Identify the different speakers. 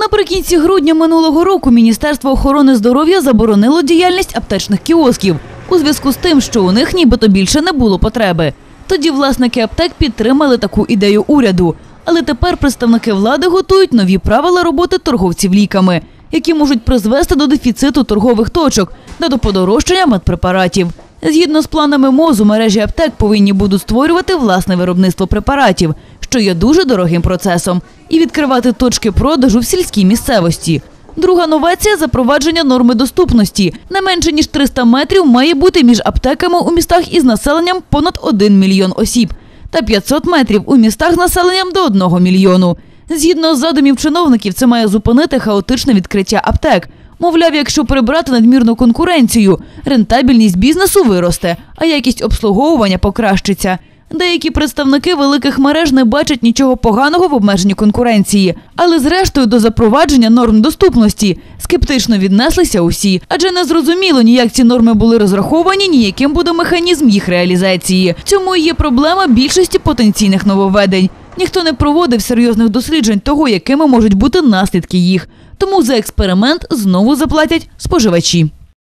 Speaker 1: Наприкінці грудня минулого року Міністерство охорони здоров'я заборонило діяльність аптечних кіосків у зв'язку з тим, що у них нібито більше не було потреби. Тоді власники аптек підтримали таку ідею уряду. Але тепер представники влади готують нові правила роботи торговців ліками, які можуть призвести до дефіциту торгових точок та до подорожчання медпрепаратів. Згідно з планами МОЗу, мережі аптек повинні будуть створювати власне виробництво препаратів, що є дуже дорогим процесом, і відкривати точки продажу в сільській місцевості. Друга новація запровадження норми доступності. Не менше ніж 300 метрів має бути між аптеками у містах із населенням понад 1 мільйон осіб та 500 метрів у містах з населенням до 1 мільйону. Згідно з задумів чиновників, це має зупинити хаотичне відкриття аптек. Мовляв, якщо прибрати надмірну конкуренцію, рентабельність бізнесу виросте, а якість обслуговування покращиться. Деякі представники великих мереж не бачать нічого поганого в обмеженні конкуренції, але зрештою до запровадження норм доступності скептично віднеслися усі, адже не зрозуміло ні як ці норми були розраховані, ні яким буде механізм їх реалізації. Цьому і є проблема більшості потенційних нововведень. Ніхто не проводив серйозних досліджень того, якими можуть бути наслідки їх. Тому за експеримент знову заплатять споживачі.